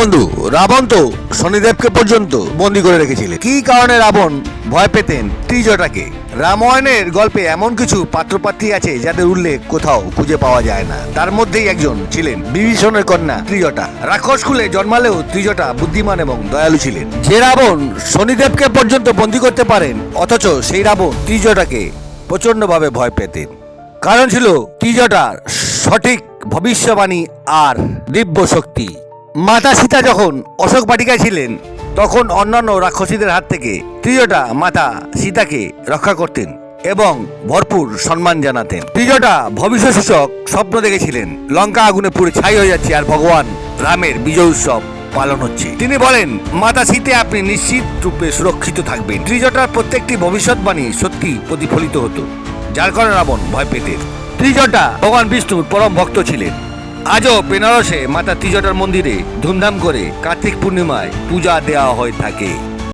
বন্ধু, রাবণ তো শনিদেবকে পর্যন্ত বন্দি করে রেখেছিলেন কি কারণে রাবণ ভয় পেতেন? ত্রিজটাকে। রামায়ণের গল্পে এমন কিছু পাত্রপাত্রী আছে যাদের উল্লেখ কোথাও খুঁজে পাওয়া যায় না। তার মধ্যেই একজন ছিলেন বিভীষণের কন্যা ত্রিজটা। রাক্ষস কুলে জন্মালেও ত্রিজটা বুদ্ধিমান এবং দয়ালু ছিলেন। যে রাবণ শনিদেবকে পর্যন্ত বন্দি করতে পারেন, অথচ সেই রাবণ ত্রিজটাকে প্রচন্ডভাবে ভয় পেতেন। কারণ ছিল ত্রিজটার সঠিক ভবিষ্যবাণী আর দিব্য শক্তি মাতা সীতা যখন অশোক বাটিকায় ছিলেন, তখন অন্যান্য রাক্ষসীদের হাত থেকে ত্রিজটা মাতা সীতাকে রক্ষা করতেন এবং ভরপুর সম্মান জানাতেন। ত্রিজটা ভবিষ্যৎ সূচক স্বপ্ন দেখেছিলেন, লঙ্কা আগুনে পুড়ে ছাই হয়ে যাচ্ছে আর ভগবান রামের বিজয় উৎসব পালন হচ্ছে। তিনি বলেন, মাতা শীতে আপনি নিশ্চিত রূপে সুরক্ষিত থাকবেন। ত্রিজটার প্রত্যেকটি ভবিষ্যৎবাণী সত্যি প্রতিফলিত হতো, যার কারণে রাবণ ভয় পেতেন। ত্রিজটা ভগবান বিষ্ণুর পরম ভক্ত ছিলেন। আজও বেনারসে মাতা তিজটার মন্দিরে ধুমধাম করে কার্তিক পূর্ণিমায় পূজা দেওয়া হয়ে থাকে।